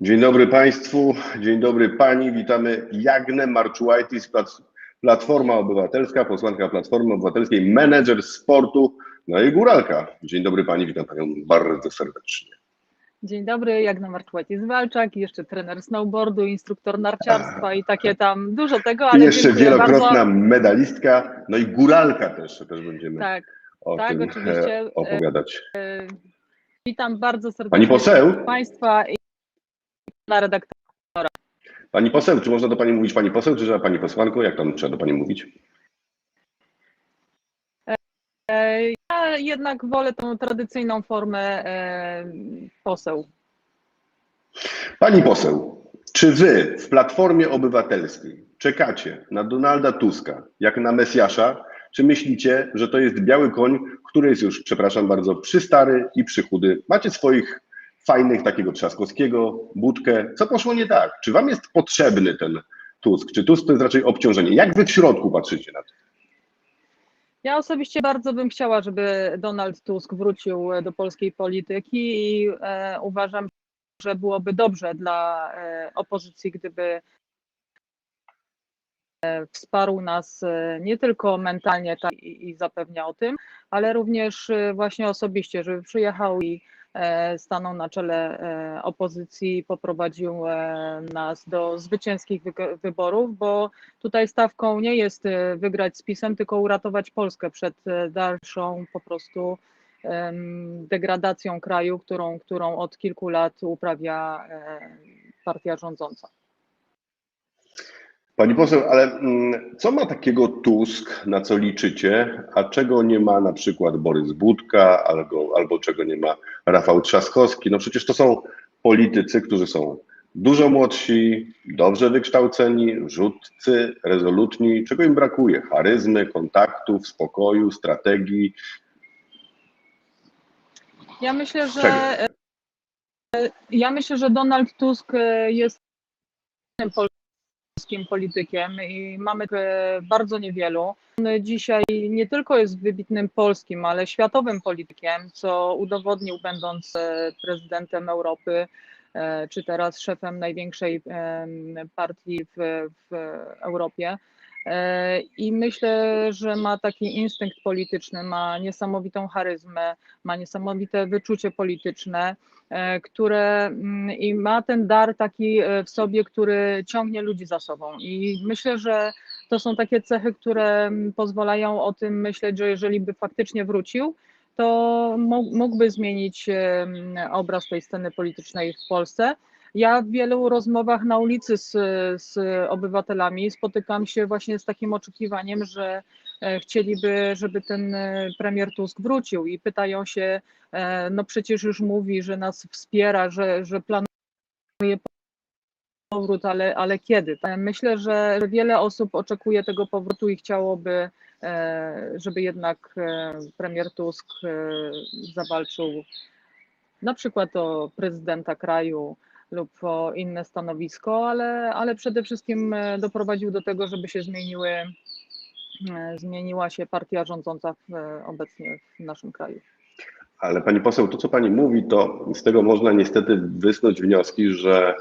Dzień dobry Państwu, dzień dobry Pani. Witamy Jagnę Marczułajtis, Plat- Platforma Obywatelska, posłanka Platformy Obywatelskiej, menedżer sportu, no i góralka. Dzień dobry Pani, witam Panią bardzo serdecznie. Dzień dobry, Jagna Marczłajtis-Walczak, jeszcze trener snowboardu, instruktor narciarstwa i takie tam, dużo tego, I ale jeszcze dziękuję wielokrotna bardzo. medalistka, no i góralka też, też będziemy Tak, o tak, tym oczywiście. e, opowiadać. witam bardzo serdecznie Pani poseł? Państwa i redaktora. Pani poseł, czy można do Pani mówić Pani poseł, czy trzeba Pani posłanko? Jak tam trzeba do Pani mówić? E, Ja jednak wolę tą tradycyjną formę e, poseł. Pani poseł, czy wy w Platformie Obywatelskiej czekacie na Donalda Tuska jak na Mesjasza, czy myślicie, że to jest biały koń, który jest już, przepraszam bardzo, przystary i przychudy? Macie swoich fajnych, takiego Trzaskowskiego, Budkę. Co poszło nie tak? Czy wam jest potrzebny ten Tusk? Czy Tusk to jest raczej obciążenie? Jak wy w środku patrzycie na to? Ja osobiście bardzo bym chciała, żeby Donald Tusk wrócił do polskiej polityki i e, uważam, że byłoby dobrze dla e, opozycji, gdyby e, wsparł nas e, nie tylko mentalnie tak, i, i zapewnia o tym, ale również e, właśnie osobiście, żeby przyjechał i e, stanął na czele e, opozycji poprowadził e, nas do zwycięskich wyborów, bo tutaj stawką nie jest e, wygrać z PiSem, tylko uratować Polskę przed e, dalszą po prostu degradacją kraju, którą, którą od kilku lat uprawia e, partia rządząca. Pani poseł, ale mm, co ma takiego Tusk, na co liczycie, a czego nie ma na przykład Borys Budka albo, albo czego nie ma Rafał Trzaskowski? No przecież to są politycy, którzy są dużo młodsi, dobrze wykształceni, rzutcy, rezolutni. Czego im brakuje? Charyzmy, kontaktów, spokoju, strategii. Ja myślę, że Czego? e, ja myślę, że Donald Tusk e, jest polskim politykiem i mamy e, bardzo niewielu. On dzisiaj nie tylko jest wybitnym polskim, ale światowym politykiem, co udowodnił będąc e, prezydentem Europy, e, czy teraz szefem największej partii w, w Europie. E, I myślę, że ma taki instynkt polityczny, ma niesamowitą charyzmę, ma niesamowite wyczucie polityczne, e, które mm, i ma ten dar taki e, w sobie, który ciągnie ludzi za sobą. I myślę, że to są takie cechy, które mm, pozwalają o tym myśleć, że jeżeli by faktycznie wrócił, to mógłby zmienić obraz tej sceny politycznej w Polsce. Ja w wielu rozmowach na ulicy z, z obywatelami spotykam się właśnie z takim oczekiwaniem, że e, chcieliby, żeby ten e, premier Tusk wrócił i pytają się, e, no przecież już mówi, że nas wspiera, że, że planuje powrót, ale, ale kiedy? Myślę, że wiele osób oczekuje tego powrotu i chciałoby, żeby jednak premier Tusk zawalczył na przykład o prezydenta kraju lub o inne stanowisko, ale, ale przede wszystkim e, doprowadził do tego, żeby się zmieniły, e, zmieniła się partia rządząca w, e, obecnie w naszym kraju. Ale pani poseł, to co pani mówi, to z tego można niestety wysnuć wnioski, że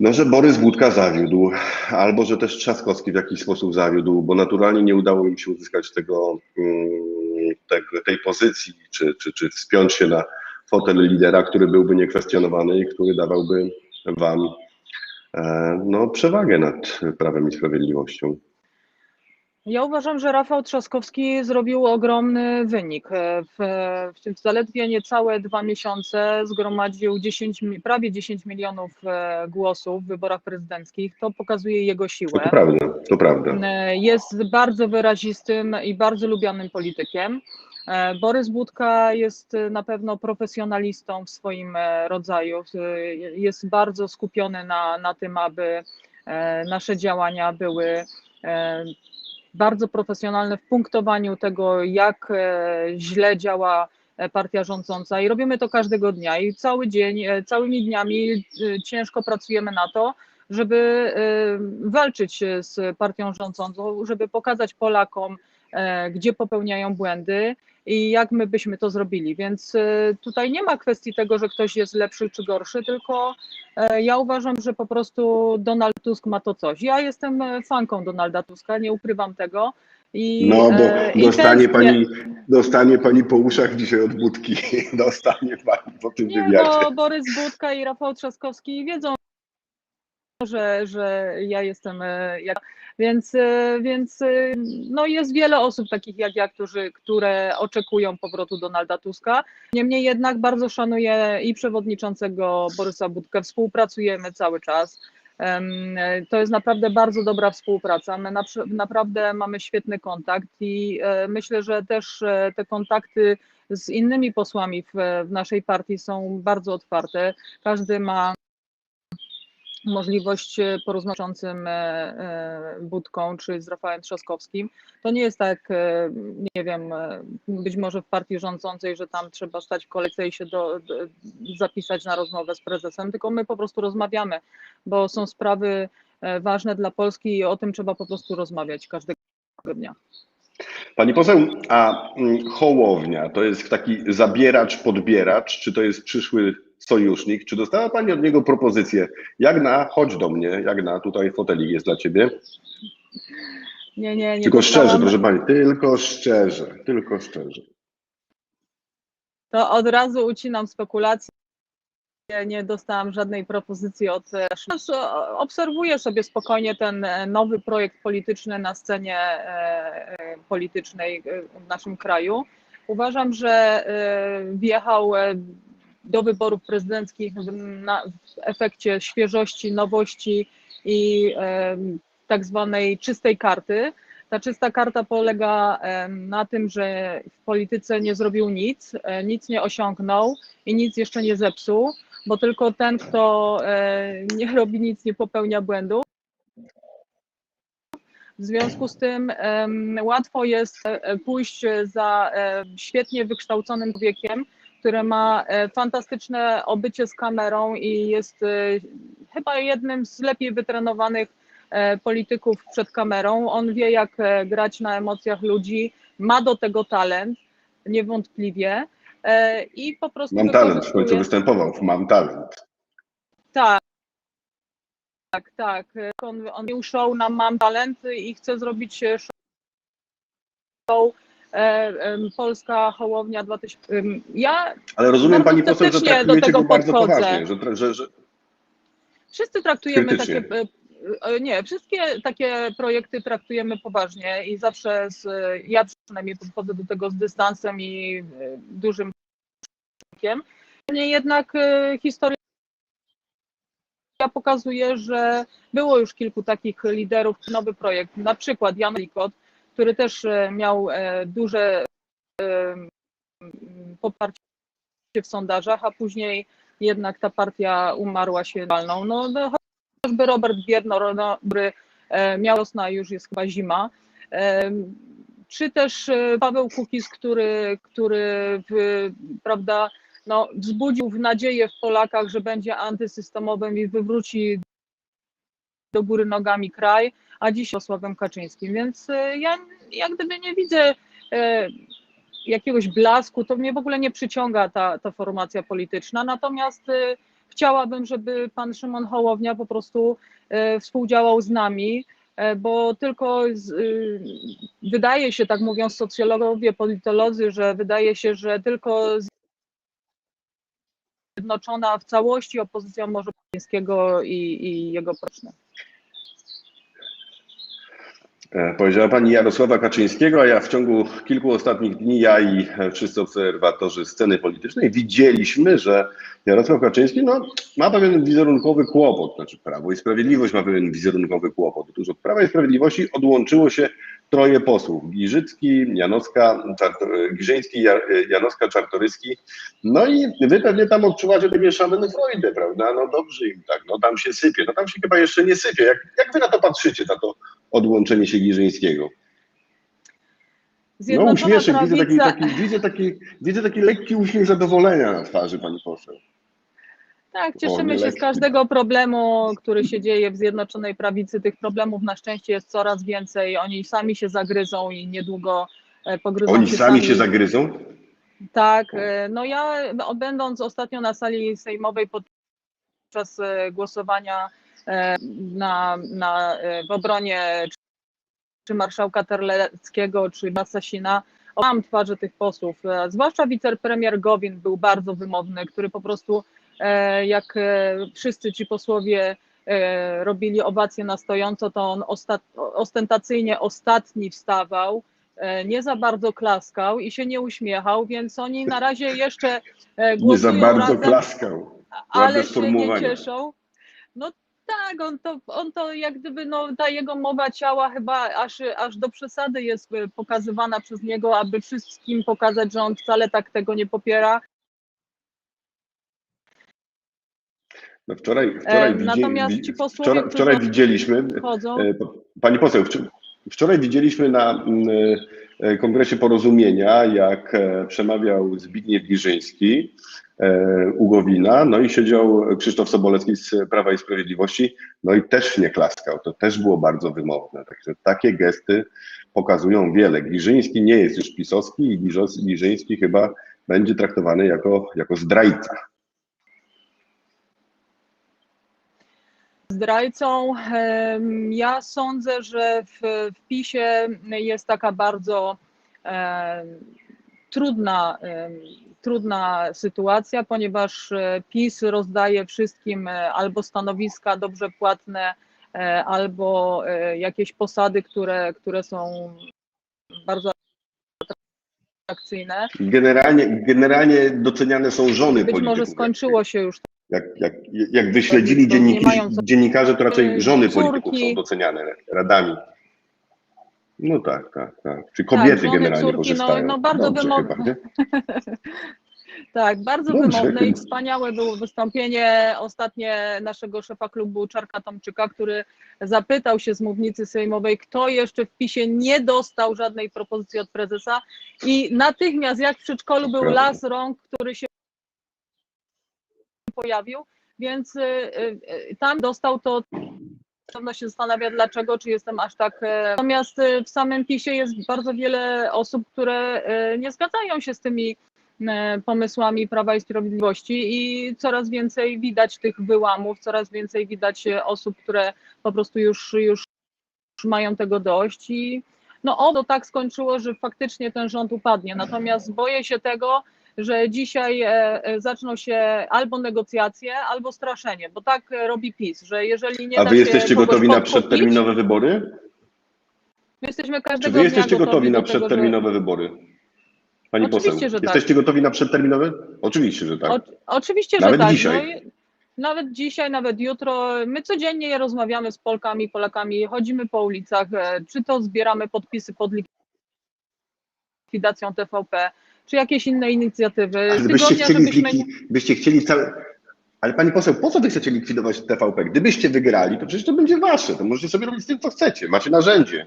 no, że Borys Budka zawiódł, albo że też Trzaskowski w jakiś sposób zawiódł, bo naturalnie nie udało im się uzyskać tego, mm, tej pozycji, czy, czy, czy wspiąć się na fotel lidera, który byłby niekwestionowany i który dawałby wam e, no, przewagę nad Prawem i Sprawiedliwością. Ja uważam, że Rafał Trzaskowski zrobił ogromny wynik. E, W, w zaledwie niecałe dwa miesiące zgromadził 10, mi- prawie 10 milionów e, głosów w wyborach prezydenckich. To pokazuje jego siłę. to prawda, to prawda. Jest bardzo wyrazistym i bardzo lubianym politykiem. E, Borys Budka jest e, na pewno profesjonalistą w swoim e, rodzaju. Jest bardzo skupiony na, na tym, aby nasze działania były bardzo profesjonalne w punktowaniu tego, jak źle działa partia rządząca i robimy to każdego dnia i cały dzień, całymi dniami ciężko pracujemy na to, żeby walczyć z partią rządzącą, żeby pokazać Polakom, gdzie popełniają błędy i jak my byśmy to zrobili. Więc e, tutaj nie ma kwestii tego, że ktoś jest lepszy czy gorszy, tylko e, ja uważam, że po prostu Donald Tusk ma to coś. Ja jestem e, fanką Donalda Tuska, nie ukrywam tego. I, No, e, do, i dostanie, tęsknię- pani, dostanie pani po uszach dzisiaj od budki. Dostanie pani po tym Nie, wywiadzie. bo Borys Budka i Rafał Trzaskowski wiedzą, że, że ja jestem e, jak. Więc, e, więc e, no jest wiele osób takich jak ja, którzy, które oczekują powrotu Donalda Tuska. Niemniej jednak bardzo szanuję i przewodniczącego Borysa Budkę. Współpracujemy cały czas. To jest naprawdę bardzo dobra współpraca. My napr- naprawdę mamy świetny kontakt i myślę, że też te kontakty z innymi posłami w, w naszej partii są bardzo otwarte. Każdy ma możliwość e, porozmawiającym e, e, Budką czy z Rafałem Trzaskowskim. To nie jest tak, nie wiem, być może w partii rządzącej, że tam trzeba stać w kolejce i się do, do, zapisać na rozmowę z prezesem, tylko my po prostu rozmawiamy, bo są sprawy ważne dla Polski i o tym trzeba po prostu rozmawiać każdego dnia. Pani poseł, a mm, Hołownia to jest taki zabieracz, podbieracz, czy to jest przyszły sojusznik? Czy dostała Pani od niego propozycję, jak na, chodź do mnie, jak na, tutaj fotelik jest dla Ciebie? Nie, nie, nie. Tylko szczerze, dostałam- proszę Pani, tylko szczerze, tylko szczerze. To od razu ucinam spekulacje. Nie dostałam żadnej propozycji od. Obserwuję sobie spokojnie ten e, nowy projekt polityczny na scenie e, e, politycznej e, w naszym kraju. Uważam, że e, wjechał e, do wyborów prezydenckich na, w efekcie świeżości, nowości i tak zwanej czystej karty. Ta czysta karta polega na tym, że w polityce nie zrobił nic, e, nic nie osiągnął i nic jeszcze nie zepsuł, bo tylko ten, kto e, nie robi nic, nie popełnia błędów. W związku z tym łatwo jest e, pójść za świetnie wykształconym człowiekiem, który ma e, fantastyczne obycie z kamerą i jest e, chyba jednym z lepiej wytrenowanych e, polityków przed kamerą. On wie, jak grać na emocjach ludzi, ma do tego talent, niewątpliwie. I po prostu. Mam talent, w końcu występował, mam talent. Tak. Tak, tak. On, on show na Mam Talent i chce zrobić show Polska Hołownia 2000. em, Ja Ale rozumiem Pani poseł, że traktujecie tego go bardzo poważnie, że, że, że, Wszyscy traktujemy Krytycznie. takie. e, e, Nie, wszystkie takie projekty traktujemy poważnie i zawsze z, ja przynajmniej podchodzę do tego z dystansem i e, dużym szacunkiem. Niemniej jednak e, historia pokazuje, że było już kilku takich liderów, nowy projekt, na przykład Jan Likot, który też e, miał e, duże e, poparcie w sondażach, a później jednak ta partia umarła śmiertelną. No, no chociażby Robert Biednor, no, który miał wiosna, już jest chyba zima. Czy też Paweł Kukiz, który, który w, prawda, no, wzbudził w nadzieję w Polakach, że będzie antysystemowym i wywróci do góry nogami kraj, a dziś Sławem Kaczyńskim. Więc e, ja jak gdyby nie widzę e, jakiegoś blasku, to mnie w ogóle nie przyciąga ta, ta formacja polityczna. Natomiast e, chciałabym, żeby pan Szymon Hołownia po prostu współdziałał z nami, bo tylko z, wydaje się, tak mówią socjologowie, politolodzy, że wydaje się, że tylko zjednoczona w całości opozycja może Kaczyńskiego i, i jego proczne. E, Powiedziała Pani Jarosława Kaczyńskiego, a ja w ciągu kilku ostatnich dni, ja i wszyscy obserwatorzy sceny politycznej widzieliśmy, że Jarosław Kaczyński no, ma pewien wizerunkowy kłopot, znaczy Prawo i Sprawiedliwość ma pewien wizerunkowy kłopot. Otóż od Prawa i Sprawiedliwości odłączyło się troje posłów, Giżycki, Janowska, Czarto- Giżyński, Ja- Janowska, Czartoryski, no i wy pewnie tam odczuwacie takie schadenfreude, prawda, no dobrze im tak, no tam się sypie, no tam się chyba jeszcze nie sypie. Jak, jak wy na to patrzycie, na to odłączenie się Giżyńskiego. No uśmieszek, widzę taki, taki, widzę, taki, widzę taki lekki uśmiech zadowolenia na twarzy pani poseł. Tak, cieszymy się z każdego problemu, który się dzieje w Zjednoczonej Prawicy. Tych problemów na szczęście jest coraz więcej. Oni sami się zagryzą i niedługo e, pogryzą Oni się sami się zagryzą? Tak, e, no ja będąc ostatnio na sali sejmowej podczas e, głosowania na, na, e, w obronie czy- marszałka Terleckiego, czy Basasina, mam twarze tych posłów, e, zwłaszcza wicepremier Gowin był bardzo wymowny, który po prostu e, jak e, wszyscy ci posłowie e, robili owację na stojąco, to on ostat, ostentacyjnie ostatni wstawał, e, nie za bardzo klaskał i się nie uśmiechał, więc oni na razie jeszcze e, Nie głosują za bardzo razem, klaskał. ale się nie cieszą. Tak, on to, on to jak gdyby, no, ta jego mowa ciała chyba aż, aż do przesady jest e, pokazywana przez niego, aby wszystkim pokazać, że on wcale tak tego nie popiera. No wczoraj, wczoraj, E, widzi, natomiast ci posłowie, wczoraj, wczoraj widzieliśmy, Chodzą. e, pani poseł, wczo- wczoraj widzieliśmy na mm, kongresie porozumienia, jak e, przemawiał Zbigniew Giżyński e, u no i siedział Krzysztof Sobolewski z Prawa i Sprawiedliwości, no i też nie klaskał, to też było bardzo wymowne, także takie gesty pokazują wiele. Giżyński nie jest już pisowski i Giżyński chyba będzie traktowany jako, jako zdrajca. Zdrajcą. Ja sądzę, że w, w PiSie jest taka bardzo em, trudna, em, trudna sytuacja, ponieważ e, PiS rozdaje wszystkim e, albo stanowiska dobrze płatne, e, albo e, jakieś posady, które, które są bardzo atrakcyjne. Generalnie, generalnie doceniane są żony Być może polityków. skończyło się już Jak, jak, jak wyśledzili dzienniki, dziennikarze, to raczej Yy, żony polityków są doceniane radami. No tak, tak, tak. Czy kobiety żony, generalnie córki, no- korzystają? no bardzo Dobrze wymog- chyba? Tak, bardzo Dobrze. wymowne i wspaniałe było wystąpienie ostatnie naszego szefa klubu Czarka Tomczyka, który zapytał się z mównicy sejmowej, kto jeszcze w PiSie nie dostał żadnej propozycji od prezesa i natychmiast jak w przedszkolu był Prawda. las rąk, który się pojawił, więc y, y, y, tam dostał to pewno się zastanawia dlaczego, czy jestem aż tak. e, Natomiast w samym PiSie jest bardzo wiele osób, które nie zgadzają się z tymi pomysłami Prawa i Sprawiedliwości i coraz więcej widać tych wyłamów, coraz więcej widać osób, które po prostu już, już mają tego dość i no o, to tak skończyło, że faktycznie ten rząd upadnie. Natomiast boję się tego, że dzisiaj e, e, zaczną się albo negocjacje, albo straszenie, bo tak e, robi PiS, że jeżeli nie A wy jesteście gotowi na przedterminowe wybory? My jesteśmy Czy każdego wy jesteście dnia gotowi na tego, że- przedterminowe wybory? Pani Oczywiście, poseł, że tak. jesteście gotowi na przedterminowe? Oczywiście, że tak. O, oczywiście, Nawet że tak. dzisiaj. No nawet dzisiaj, nawet jutro. My codziennie rozmawiamy z Polkami, Polakami, chodzimy po ulicach, czy to zbieramy podpisy pod likwidacją TVP, czy jakieś inne inicjatywy. Ale Z byście tygodnia, chcieli, żebyśmy... byście chcieli całe... Ale pani poseł, po co wy chcecie likwidować TVP? Gdybyście wygrali, to przecież to będzie wasze. To możecie sobie robić z tym, co chcecie. Macie narzędzie.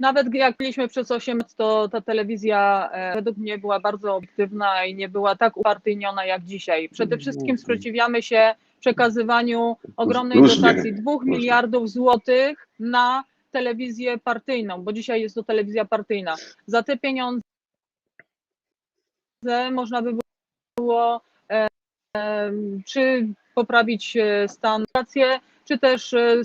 Nawet jak byliśmy przez 8 lat, to ta telewizja e, według mnie była bardzo obiektywna i nie była tak upartyjniona jak dzisiaj. Przede wszystkim sprzeciwiamy się przekazywaniu ogromnej Różnie. dotacji 2 miliardów złotych na telewizję partyjną, bo dzisiaj jest to telewizja partyjna. Za te pieniądze można by było e, e, czy poprawić e, stan rację, czy też e,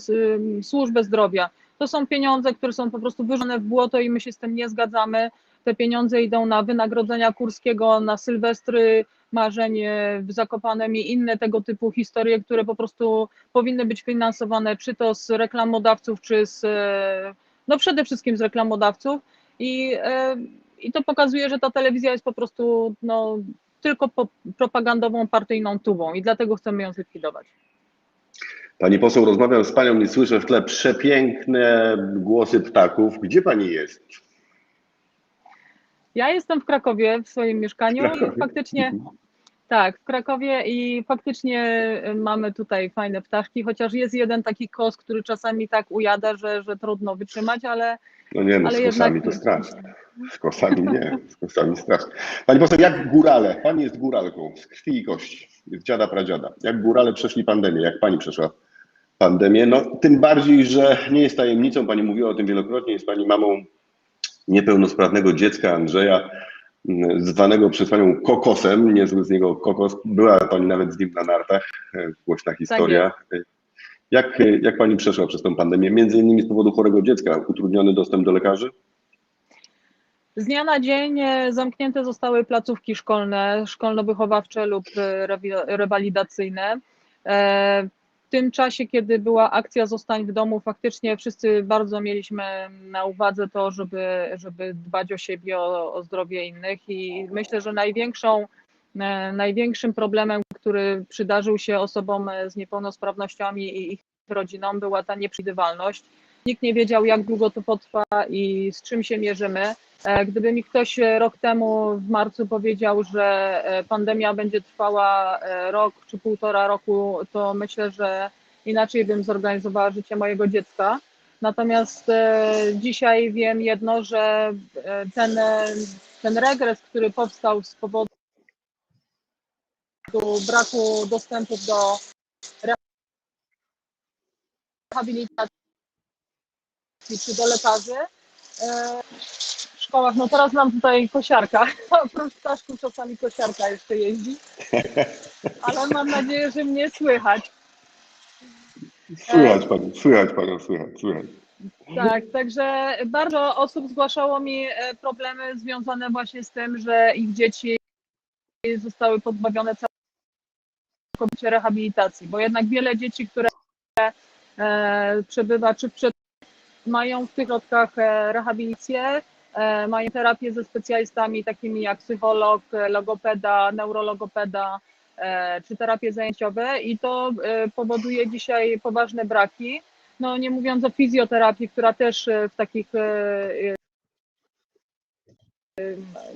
służbę zdrowia. To są pieniądze, które są po prostu wyrzucone w błoto i my się z tym nie zgadzamy. Te pieniądze idą na wynagrodzenia Kurskiego, na Sylwestry marzeń e, w Zakopanem i inne tego typu historie, które po prostu powinny być finansowane czy to z reklamodawców, czy z, e, no przede wszystkim z reklamodawców i, e, i to pokazuje, że ta telewizja jest po prostu no, tylko po, propagandową partyjną tubą i dlatego chcemy ją zlikwidować. Pani poseł, rozmawiam z panią i słyszę w tle przepiękne głosy ptaków. Gdzie pani jest? Ja jestem w Krakowie w swoim mieszkaniu i faktycznie tak, w Krakowie i faktycznie y, mamy tutaj fajne ptaszki, chociaż jest jeden taki kos, który czasami tak ujada, że, że trudno wytrzymać, ale No nie no, Ale z kosami jednak- to straszne. Z kosami nie, z kosami strasznie. Pani poseł, jak górale, pani jest góralką z krwi i kości, z dziada pradziada. Jak górale przeszli pandemię, jak pani przeszła pandemię? No tym bardziej, że nie jest tajemnicą, pani mówiła o tym wielokrotnie, jest pani mamą niepełnosprawnego dziecka Andrzeja, m, zwanego przez panią kokosem, niezły z niego kokos. Była pani nawet z nim na nartach, e, głośna historia. Jak, e, jak pani przeszła przez tę pandemię? Między innymi z powodu chorego dziecka, utrudniony dostęp do lekarzy? Z dnia na dzień e, zamknięte zostały placówki szkolne, szkolno-wychowawcze lub e, rewalidacyjne. W tym czasie, kiedy była akcja Zostań w domu, faktycznie wszyscy bardzo mieliśmy na uwadze to, żeby, żeby dbać o siebie, o, o zdrowie innych i myślę, że największą, e, największym problemem, który przydarzył się osobom z niepełnosprawnościami i ich rodzinom była ta nieprzewidywalność. Nikt nie wiedział, jak długo to potrwa i z czym się mierzymy. E, Gdyby mi ktoś e, rok temu w marcu powiedział, że e, pandemia będzie trwała rok czy półtora roku, to myślę, że inaczej bym zorganizowała życie mojego dziecka. Natomiast dzisiaj wiem jedno, że ten, ten regres, który powstał z powodu braku dostępu do rehabilitacji czy do lekarzy, e, w szkołach, no teraz mam tutaj kosiarka, oprócz ptaszków czasami kosiarka jeszcze jeździ, ale mam nadzieję, że mnie słychać. Słychać panią, słychać panią, słychać, słychać. Tak, także bardzo osób zgłaszało mi e, problemy związane właśnie z tym, że ich dzieci zostały pozbawione całkowicie rehabilitacji, bo jednak wiele dzieci, które e, przebywa czy przed, mają w tych środkach e, rehabilitację, e, mają terapię ze specjalistami takimi jak psycholog, e, logopeda, neurologopeda czy terapie zajęciowe i to powoduje dzisiaj poważne braki. No nie mówiąc o fizjoterapii, która też w takich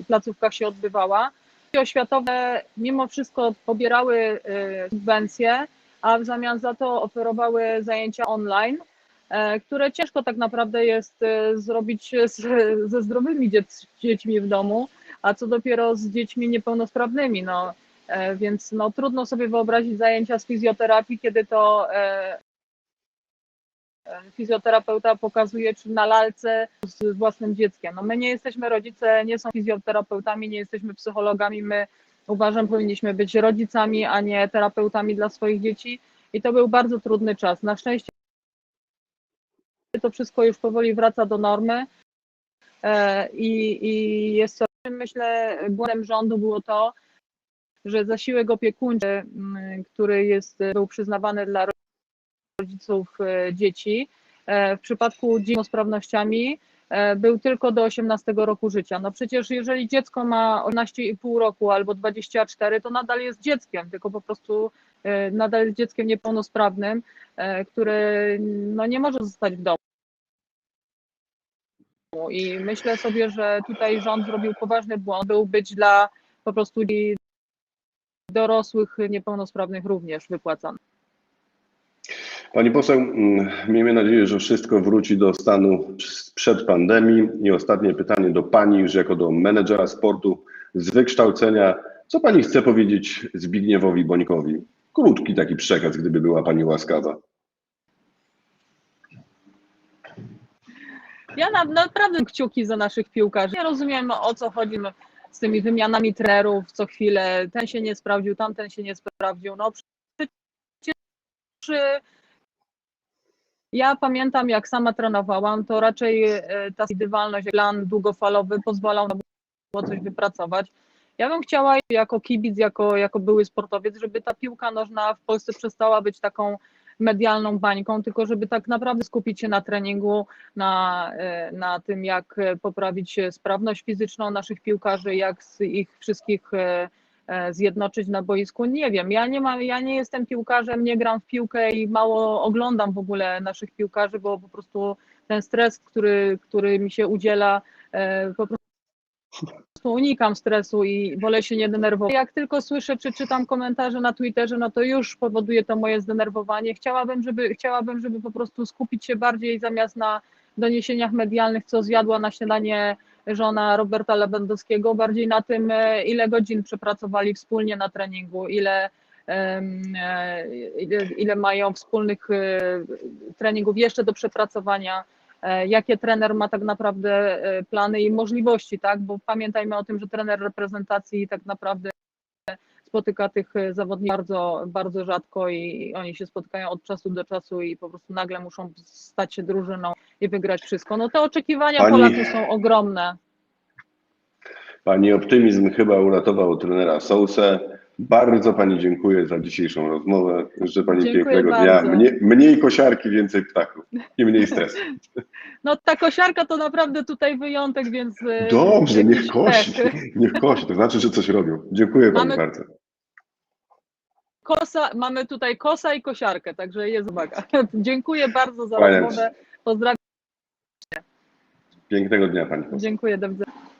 placówkach się odbywała. Oświatowe mimo wszystko pobierały subwencje, a w zamian za to oferowały zajęcia online, które ciężko tak naprawdę jest e, zrobić z, ze zdrowymi dziećmi w domu, a co dopiero z dziećmi niepełnosprawnymi. No, e, więc no, trudno sobie wyobrazić zajęcia z fizjoterapii, kiedy to e, fizjoterapeuta pokazuje czy na lalce z własnym dzieckiem. No my nie jesteśmy rodzice, nie są fizjoterapeutami, nie jesteśmy psychologami, my uważam powinniśmy być rodzicami, a nie terapeutami dla swoich dzieci i to był bardzo trudny czas. Na szczęście to wszystko już powoli wraca do normy. E, i, i jest to, myślę, błędem rządu było to, że zasiłek opiekuńczy, m, który jest, był przyznawany dla rodziców e, dzieci, e, w przypadku dzieci z niepełnosprawnościami był tylko do 18 roku życia. No przecież jeżeli dziecko ma 18,5 roku albo 24, to nadal jest dzieckiem, tylko po prostu e, nadal jest dzieckiem niepełnosprawnym, e, które no nie może zostać w domu. I myślę sobie, że tutaj rząd zrobił poważny błąd, był być dla po prostu dorosłych niepełnosprawnych również wypłacany. Pani poseł, mm, miejmy nadzieję, że wszystko wróci do stanu przed pandemii. I ostatnie pytanie do Pani, już jako do menedżera sportu z wykształcenia. Co Pani chce powiedzieć Zbigniewowi Bońkowi? Krótki taki przekaz, gdyby była Pani łaskawa. Ja na, naprawdę kciuki za naszych piłkarzy. Ja rozumiem o co chodzi z tymi wymianami trenerów co chwilę. Ten się nie sprawdził, tamten się nie sprawdził. No przecież ja pamiętam jak sama trenowałam, to raczej e, ta przewidywalność, plan długofalowy pozwalał nam coś wypracować. Ja bym chciała jako kibic, jako, jako były sportowiec, żeby ta piłka nożna w Polsce przestała być taką medialną bańką, tylko żeby tak naprawdę skupić się na treningu, na, e, na tym, jak poprawić sprawność fizyczną naszych piłkarzy, jak z ich wszystkich e, zjednoczyć na boisku. Nie wiem, ja nie mam, ja nie jestem piłkarzem, nie gram w piłkę i mało oglądam w ogóle naszych piłkarzy, bo po prostu ten stres, który, który mi się udziela, e, po prostu unikam stresu i wolę się nie denerwować. Jak tylko słyszę czy czytam komentarze na Twitterze, no to już powoduje to moje zdenerwowanie. Chciałabym, żeby, chciałabym, żeby po prostu skupić się bardziej zamiast na doniesieniach medialnych, co zjadła na śniadanie żona Roberta Lewandowskiego, bardziej na tym, e, ile godzin przepracowali wspólnie na treningu, ile, ile, ile mają wspólnych e, treningów jeszcze do przepracowania, e, jakie trener ma tak naprawdę plany i możliwości, tak? Bo pamiętajmy o tym, że trener reprezentacji tak naprawdę spotyka tych e, zawodników bardzo, bardzo rzadko i oni się spotykają od czasu do czasu i po prostu nagle muszą stać się drużyną i wygrać wszystko. No te oczekiwania Pani- Polaków są ogromne. Pani optymizm chyba uratował trenera Sousę. Bardzo Pani dziękuję za dzisiejszą rozmowę. Życzę Pani Dziękuję pięknego bardzo. dnia. Mniej, mniej kosiarki, więcej ptaków i mniej stresu. No ta kosiarka to naprawdę tutaj wyjątek, więc... e, Dobrze, niech kosi. Niech kosi, to znaczy, że coś robią. Dziękuję Pani Mamy- bardzo. Kosa, mamy tutaj kosa i kosiarkę, także jest uwaga. Dziękuję bardzo za rozmowę. Pozdrawiam, Pięknego dnia Pani. dziękuję, do widzenia.